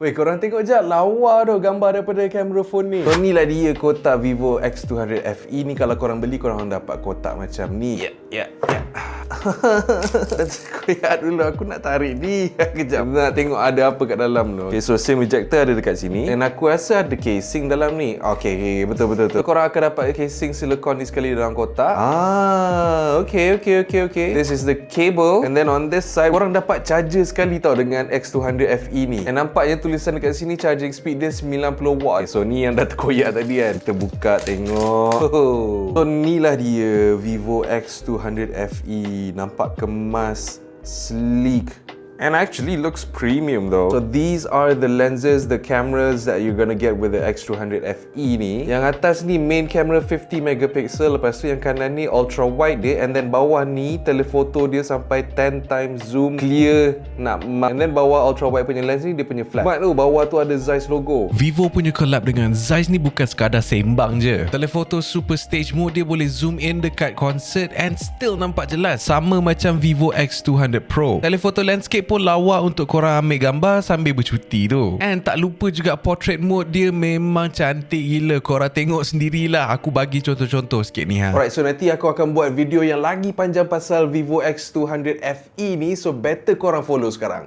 Weh, korang tengok je lawa tu gambar daripada kamera phone ni. So ni lah dia kotak Vivo X200 FE ni kalau korang beli korang dapat kotak macam ni. Ya, ya, ya. Koyak dulu aku nak tarik ni. Kejap. Nak tengok ada apa kat dalam tu. Okay, so SIM ejector ada dekat sini. Dan aku rasa ada casing dalam ni. Okay, betul betul betul. So, korang akan dapat casing silikon ni sekali dalam kotak. Ah, okay, okay, okay, okay. This is the cable. And then on this side, korang dapat charger sekali tau dengan X200 FE ni. And nampaknya tulisan dekat sini charging speed dia 90 watt. Okay, so ni yang dah terkoyak tadi kan. Kita buka tengok. So ni lah dia Vivo X200 FE. Nampak kemas, sleek. And actually looks premium though. So these are the lenses, the cameras that you're gonna get with the X200 FE ni. Yang atas ni main camera 50 megapixel, lepas tu yang kanan ni ultra wide dia and then bawah ni telefoto dia sampai 10 times zoom clear nak ma- and then bawah ultra wide punya lens ni dia punya flat. Mat tu bawah tu ada Zeiss logo. Vivo punya collab dengan Zeiss ni bukan sekadar sembang je. Telefoto Super Stage Mode dia boleh zoom in dekat concert and still nampak jelas. Sama macam Vivo X200 Pro. Telefoto landscape pun lawa untuk korang ambil gambar sambil bercuti tu. And tak lupa juga portrait mode dia memang cantik gila. Korang tengok sendirilah. Aku bagi contoh-contoh sikit ni ha. Alright, so nanti aku akan buat video yang lagi panjang pasal Vivo X200 FE ni. So better korang follow sekarang.